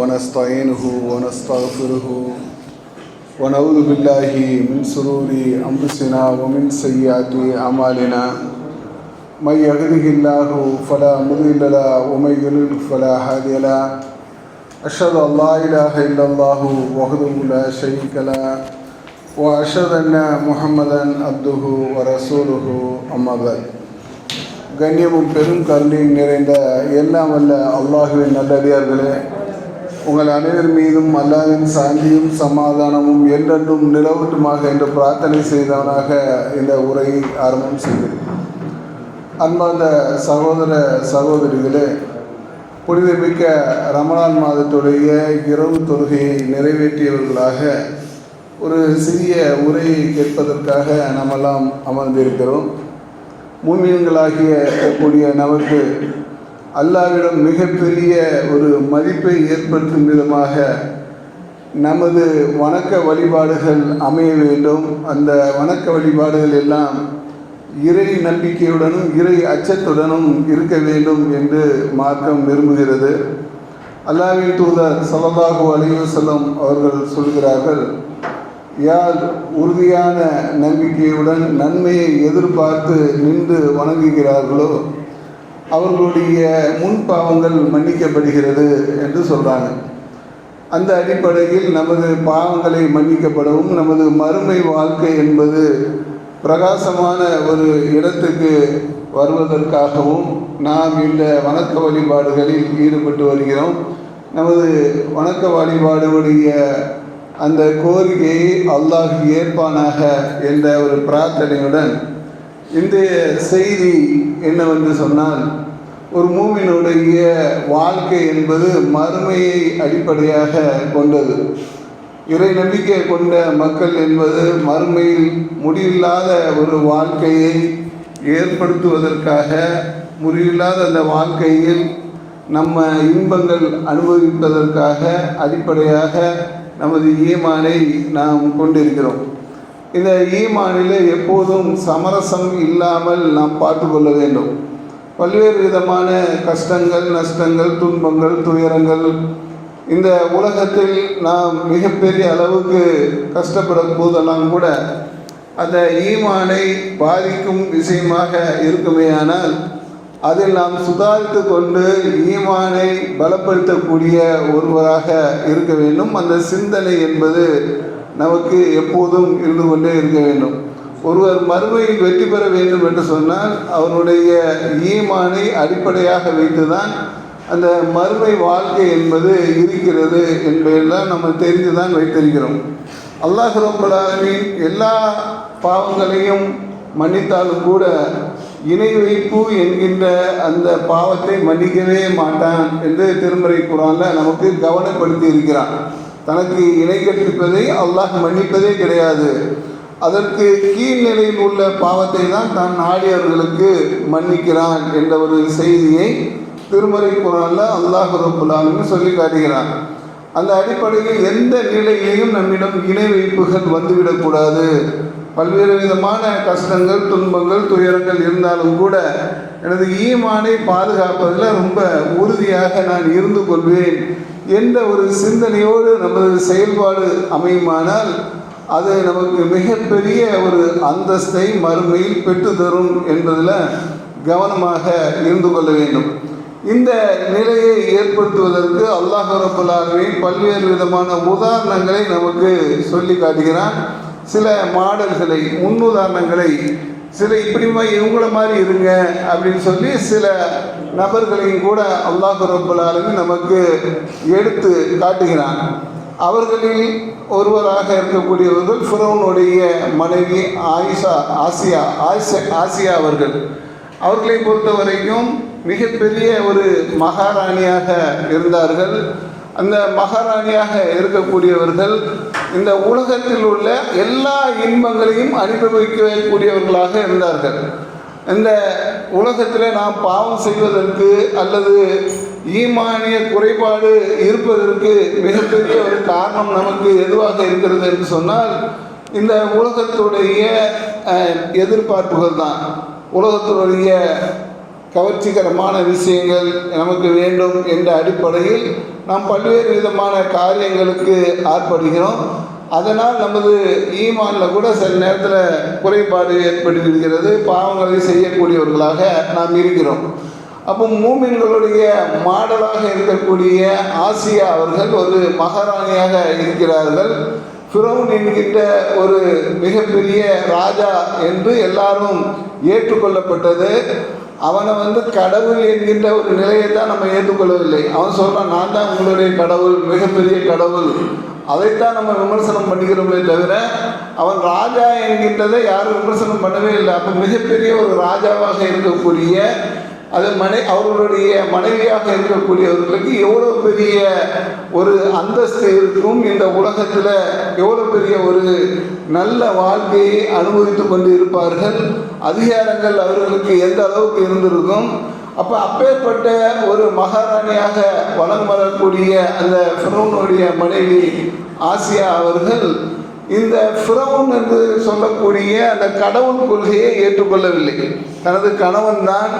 ونستعينه ونستغفره ونعوذ بالله من سرور أنفسنا ومن سيئات أعمالنا من يهده الله فلا مضل له ومن يضلل فلا هادي له أشهد أن لا إله إلا الله وحده لا شريك له وأشهد أن محمدا عبده ورسوله أما بعد கண்ணியமும் பெரும் கருணையும் நிறைந்த எல்லாம் வல்ல அல்லாஹுவின் நல்லடியார்களே உங்கள் அனைவர் மீதும் அல்லாஹின் சாந்தியும் சமாதானமும் என்றென்றும் நிலவட்டுமாக என்று பிரார்த்தனை செய்தவனாக இந்த உரையை ஆரம்பம் செய்கிறேன். அன்பார்ந்த சகோதர சகோதரிகளே புனிதமிக்க ரமணான் மாதத்துடைய இரவு தொழுகையை நிறைவேற்றியவர்களாக ஒரு சிறிய உரையை கேட்பதற்காக நாமெல்லாம் அமர்ந்திருக்கிறோம். மூமியன்களாகிய கூடிய நமக்கு அல்லாவிடம் மிகப்பெரிய ஒரு மதிப்பை ஏற்படுத்தும் விதமாக நமது வணக்க வழிபாடுகள் அமைய வேண்டும். அந்த வணக்க வழிபாடுகள் எல்லாம் இறை நம்பிக்கையுடனும் இறை அச்சத்துடனும் இருக்க வேண்டும் என்று மார்க்கம் விரும்புகிறது. அல்லாவின் தூதர் சலதாகு அலிவசலம் அவர்கள் சொல்கிறார்கள் யார் உறுதியான நம்பிக்கையுடன் நன்மையை எதிர்பார்த்து நின்று வணங்குகிறார்களோ அவர்களுடைய முன்பாவங்கள் மன்னிக்கப்படுகிறது என்று சொல்கிறாங்க அந்த அடிப்படையில் நமது பாவங்களை மன்னிக்கப்படவும் நமது மறுமை வாழ்க்கை என்பது பிரகாசமான ஒரு இடத்துக்கு வருவதற்காகவும் நாம் இந்த வணக்க வழிபாடுகளில் ஈடுபட்டு வருகிறோம். நமது வணக்க வழிபாடுடைய அந்த கோரிக்கையை அல்லாஹ் ஏற்பானாக என்ற ஒரு பிரார்த்தனையுடன் இன்றைய செய்தி என்னவென்று சொன்னால் ஒரு மூவினுடைய வாழ்க்கை என்பது மறுமையை அடிப்படையாக கொண்டது. இறை நம்பிக்கை கொண்ட மக்கள் என்பது மறுமையில் முடிவில்லாத ஒரு வாழ்க்கையை ஏற்படுத்துவதற்காக முடிவில்லாத அந்த வாழ்க்கையில் நம்ம இன்பங்கள் அனுபவிப்பதற்காக அடிப்படையாக நமது ஈமானை நாம் கொண்டிருக்கிறோம். இந்த ஈமானில் எப்போதும் சமரசம் இல்லாமல் நாம் பார்த்து கொள்ள வேண்டும். பல்வேறு விதமான கஷ்டங்கள் நஷ்டங்கள் துன்பங்கள் துயரங்கள். இந்த உலகத்தில் நாம் மிகப்பெரிய அளவுக்கு கஷ்டப்படும் போதெல்லாம் கூட அந்த ஈமானை பாதிக்கும் விஷயமாக இருக்குமேயானால் அதில் நாம் சுதாரித்து கொண்டு ஈமானை பலப்படுத்தக்கூடிய ஒருவராக இருக்க வேண்டும். அந்த சிந்தனை என்பது நமக்கு எப்போதும் இருந்து கொண்டே இருக்க வேண்டும். ஒருவர் மறுமையில் வெற்றி பெற வேண்டும் என்று சொன்னால் அவருடைய ஈமானை அடிப்படையாக வைத்துதான் அந்த மறுமை வாழ்க்கை என்பது இருக்கிறது என்பதெல்லாம் நம்ம தெரிந்து தான் வைத்திருக்கிறோம். அல்லாஹ் ரபுல்லாலமின் எல்லா பாவங்களையும் மன்னித்தாலும் கூட இணை வைப்பு என்கின்ற அந்த பாவத்தை மன்னிக்கவே மாட்டான் என்று திருமறை குரானில் நமக்கு கவனப்படுத்தி இருக்கிறான். தனக்கு இணை கற்பிப்பதை அல்லாஹ் மன்னிப்பதே கிடையாது. அதற்கு கீழ்நிலையில் உள்ள பாவத்தை தான் தான் ஆடியவர்களுக்கு மன்னிக்கிறான் என்ற ஒரு செய்தியை திருமறை குரானில் அல்லாஹ் ரபுல்லாலுமே சொல்லி காட்டுகிறான். அந்த அடிப்படையில் எந்த நிலையிலையும் நம்மிடம் இணை வைப்புகள் வந்துவிடக்கூடாது பல்வேறு விதமான கஷ்டங்கள் துன்பங்கள் துயரங்கள் இருந்தாலும் கூட எனது ஈமானை பாதுகாப்பதில் ரொம்ப உறுதியாக நான் இருந்து கொள்வேன். என்ற ஒரு சிந்தனையோடு நமது செயல்பாடு அமையுமானால் அது நமக்கு மிகப்பெரிய ஒரு அந்தஸ்தை மறுமையில் பெற்று தரும் என்பதில் கவனமாக இருந்து கொள்ள வேண்டும். இந்த நிலையை ஏற்படுத்துவதற்கு அல்லாஹ் ரபுல்லாலுமே பல்வேறு விதமான உதாரணங்களை நமக்கு சொல்லி காட்டுகிறான். சில மாடல்களை முன்னுதாரணங்களை சில இப்படிமா இவங்கள மாதிரி இருங்க அப்படின்னு சொல்லி சில நபர்களையும் கூட அல்லாஹ் ரபுல்லாலுமே நமக்கு எடுத்து காட்டுகிறான். அவர்களில் ஒருவராக இருக்கக்கூடியவர்கள் ஃபிரோனுடைய மனைவி ஆயிஷா ஆசியா ஆசியா ஆசியா அவர்கள். அவர்களை பொறுத்த வரைக்கும் மிகப்பெரிய ஒரு மகாராணியாக இருந்தார்கள். அந்த மகாராணியாக இருக்கக்கூடியவர்கள் இந்த உலகத்தில் உள்ள எல்லா இன்பங்களையும் அனுபவிக்கக்கூடியவர்களாக இருந்தார்கள். இந்த உலகத்தில் நாம் பாவம் செய்வதற்கு அல்லது ஈமானிய குறைபாடு இருப்பதற்கு மிகப்பெரிய ஒரு காரணம் நமக்கு எதுவாக இருக்கிறது என்று சொன்னால் இந்த உலகத்துடைய எதிர்பார்ப்புகள் தான். உலகத்தினுடைய கவர்ச்சிகரமான விஷயங்கள் நமக்கு வேண்டும் என்ற அடிப்படையில் நாம் பல்வேறு விதமான காரியங்களுக்கு ஆர்ப்படுகிறோம் அதனால் நமது ஈமானில் கூட சில நேரத்தில் குறைபாடு ஏற்பட்டிருக்கிறது பாவங்களை செய்யக்கூடியவர்களாக நாம் இருக்கிறோம். அப்போ மூமின்களுடைய மாடலாக இருக்கக்கூடிய ஆசியா அவர்கள் ஒரு மகாராணியாக இருக்கிறார்கள். ஃபிரௌன் என்கின்ற ஒரு மிகப்பெரிய ராஜா என்று எல்லாரும் ஏற்றுக்கொள்ளப்பட்டது. அவனை வந்து கடவுள் என்கின்ற ஒரு நிலையை தான் நம்ம ஏற்றுக்கொள்ளவில்லை. அவன் சொல்கிறான் நான் தான் உங்களுடைய கடவுள் மிகப்பெரிய கடவுள். அதைத்தான் நம்ம விமர்சனம் பண்ணிக்கிறோமே தவிர அவன் ராஜா என்கின்றதை யாரும் விமர்சனம் பண்ணவே இல்லை. அப்போ மிகப்பெரிய ஒரு ராஜாவாக இருக்கக்கூடிய அது மனை அவர்களுடைய மனைவியாக இருக்கக்கூடியவர்களுக்கு எவ்வளோ பெரிய ஒரு அந்தஸ்து இருக்கும் இந்த உலகத்தில் எவ்வளோ பெரிய ஒரு நல்ல வாழ்க்கையை அனுபவித்து கொண்டு இருப்பார்கள் அதிகாரங்கள் அவர்களுக்கு எந்த அளவுக்கு இருந்திருக்கும். அப்போ அப்பேற்பட்ட ஒரு மகாராணியாக வளம் வரக்கூடிய அந்த ஃபிரௌனுடைய மனைவி ஆசியா அவர்கள் இந்த ஃபிரௌன் என்று சொல்லக்கூடிய அந்த கடவுள் கொள்கையை ஏற்றுக்கொள்ளவில்லை. தனது கணவன் தான்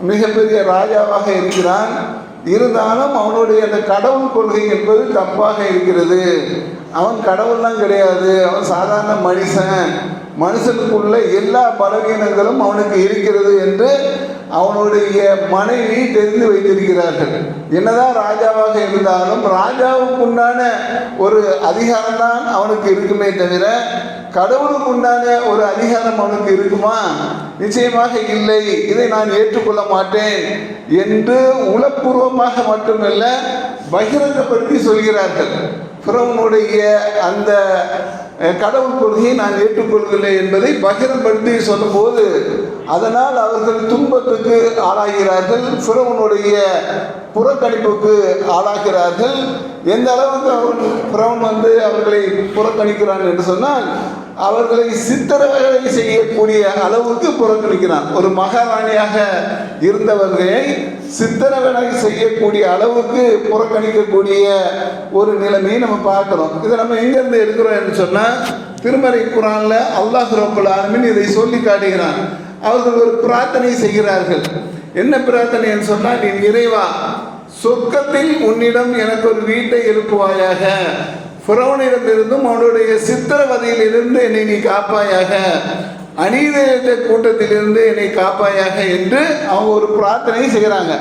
மிகப்பெரிய ராஜாவாக இருக்கிறான். இருந்தாலும் அவனுடைய அந்த கடவுள் கொள்கை என்பது தப்பாக இருக்கிறது. அவன் கடவுள்லாம் கிடையாது. அவன் சாதாரண மனுஷன். மனுஷனுக்குள்ள எல்லா பலவீனங்களும் அவனுக்கு இருக்கிறது என்று அவனுடைய மனைவி தெரிந்து வைத்திருக்கிறார்கள். என்னதான் ராஜாவாக இருந்தாலும் ராஜாவுக்கு உண்டான ஒரு அதிகாரம் தான் அவனுக்கு இருக்குமே தவிர கடவுளுக்கு உண்டான ஒரு அதிகாரம் அவனுக்கு இருக்குமா? நிச்சயமாக இல்லை. இதை நான் ஏற்றுக்கொள்ள மாட்டேன் என்று உளப்பூர்வமாக மட்டுமல்ல பகிரங்கப்படுத்தி சொல்கிறார்கள். பிறவனுடைய அந்த கடவுள் கொள்கையை நான் ஏற்றுக்கொள்கிறேன் என்பதை பகிரப்படுத்தி சொல்லும்போது அதனால் அவர்கள் துன்பத்துக்கு ஆளாகிறார்கள் பிறவனுடைய புறக்கணிப்புக்கு ஆளாகிறார்கள். எந்த அளவுக்கு அவன் பிறவன் வந்து அவர்களை புறக்கணிக்கிறான் என்று சொன்னால் அவர்களை சித்திரவதை செய்யக்கூடிய அளவுக்கு புறக்கணிக்கிறான். ஒரு மகாராணியாக இருந்தவர்களை சித்திரவதை செய்யக்கூடிய அளவுக்கு புறக்கணிக்கக்கூடிய ஒரு நிலைமையை நம்ம பார்க்குறோம். இதை நம்ம எங்கேருந்து எடுக்கிறோம் என்று சொன்னால் திருமறை குரானில் அல்லாஹ் ரபுல் ஆலமின் இதை சொல்லி காட்டுகிறான். அவர்கள் ஒரு பிரார்த்தனை செய்கிறார்கள். என்ன பிரார்த்தனை என்று சொன்னால் நீ இறைவா சொர்க்கத்தில் உன்னிடம் எனக்கு ஒரு வீட்டை எழுப்புவாயாக. புறவனிடமிருந்தும் அவனுடைய சித்திரவதையிலிருந்து என்னை நீ காப்பாயாக. அநீத கூட்டத்திலிருந்து என்னை காப்பாயாக என்று அவங்க ஒரு பிரார்த்தனை செய்கிறாங்க.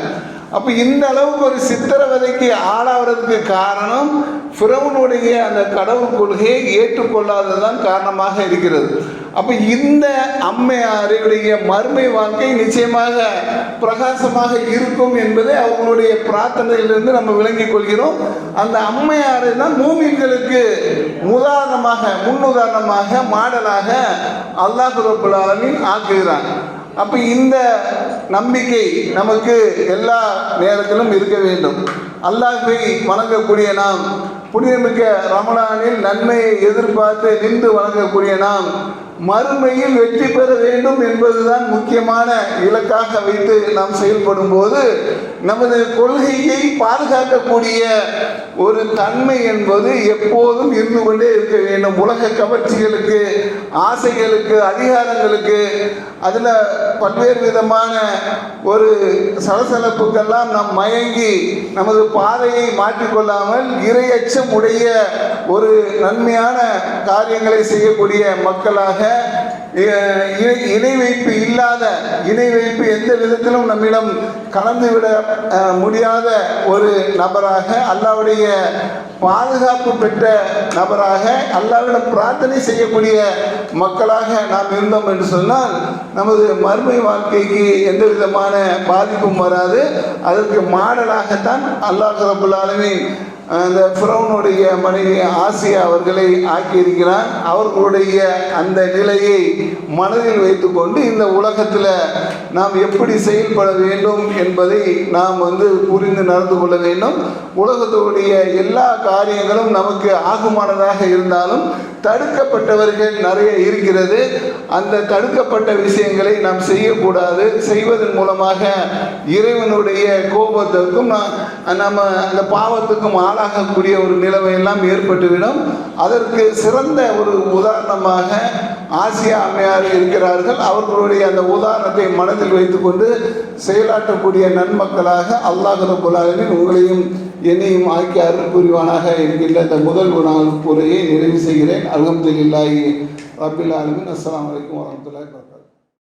அப்போ இந்த அளவுக்கு ஒரு சித்திரவதைக்கு ஆளாகிறதுக்கு காரணம் பிறவனுடைய அந்த கடவுள் கொள்கையை ஏற்றுக்கொள்ளாததுதான் காரணமாக இருக்கிறது. அப்போ இந்த அம்மையாருடைய மறுமை வாழ்க்கை நிச்சயமாக பிரகாசமாக இருக்கும் என்பதை அவங்களுடைய பிரார்த்தனையிலிருந்து நம்ம விளங்கிக் கொள்கிறோம். அந்த அம்மையாரை தான் மூமின்களுக்கு உதாரணமாக முன்னுதாரணமாக மாடலாக அல்லாஹ் ரபுல் ஆக்குகிறான். அப்போ இந்த நம்பிக்கை நமக்கு எல்லா நேரத்திலும் இருக்க வேண்டும். அல்லாஹை வணங்கக்கூடிய நாம் புனிதமிக்க ரமணானில் நன்மையை எதிர்பார்த்து நின்று வணங்கக்கூடிய நாம் மறுமையில் வெற்றி பெற வேண்டும் என்பதுதான் முக்கியமான இலக்காக வைத்து நாம் செயல்படும் போது நமது கொள்கையை பாதுகாக்கக்கூடிய ஒரு தன்மை என்பது எப்போதும் இருந்து கொண்டே இருக்க வேண்டும். உலக கவர்ச்சிகளுக்கு ஆசைகளுக்கு அதிகாரங்களுக்கு அதில் பல்வேறு விதமான ஒரு சலசலப்புக்கெல்லாம் நாம் மயங்கி நமது பாதையை மாற்றிக்கொள்ளாமல் இரையச்சம் உடைய ஒரு நன்மையான காரியங்களை செய்யக்கூடிய மக்களாக இணை- வைப்பு இல்லாத இணை வைப்பு எந்த விதத்திலும் நம்மிடம் கலந்துவிட முடியாத ஒரு நபராக அல்லாவுடைய பாதுகாப்பு பெற்ற நபராக அல்லாவிடம் பிரார்த்தனை செய்யக்கூடிய மக்களாக நாம் இருந்தோம் என்று சொன்னால் நமது மறுமை வாழ்க்கைக்கு எந்த விதமான பாதிப்பும் வராது. அதற்கு மாடலாகத்தான் அல்லாஹ் ரபுல்லாலுமே அந்த ஃபிரௌனுடைய மனைவி ஆசியா அவர்களை ஆக்கியிருக்கிறான். அவர்களுடைய அந்த நிலையை மனதில் வைத்துக்கொண்டு இந்த உலகத்தில் நாம் எப்படி செயல்பட வேண்டும் என்பதை நாம் வந்து புரிந்து நடந்து கொள்ள வேண்டும். உலகத்துடைய எல்லா காரியங்களும் நமக்கு ஆகுமானதாக இருந்தாலும் தடுக்கப்பட்டவர்கள் நிறைய இருக்கிறது. அந்த தடுக்கப்பட்ட விஷயங்களை நாம் செய்யக்கூடாது. செய்வதன் மூலமாக இறைவனுடைய கோபத்திற்கும் நம்ம அந்த பாவத்துக்கும் ஆளாகக்கூடிய ஒரு நிலைமை எல்லாம் ஏற்பட்டுவிடும். அதற்கு சிறந்த ஒரு உதாரணமாக ஆசியா அம்மையார் இருக்கிறார்கள். அவர்களுடைய அந்த உதாரணத்தை மனதில் வைத்துக்கொண்டு செயலாற்றக்கூடிய நன்மக்களாக அல்லாஹ் ரபுல் உங்களையும் என்னையும் ஆக்கி அருள் புரிவானாக என்கின்ற இந்த முதல் நாள் நிறைவு செய்கிறேன். அலமதுல்லாஹி ரபில் ஆலமின். அஸ்லாம் வலைக்கம் வரமத்துல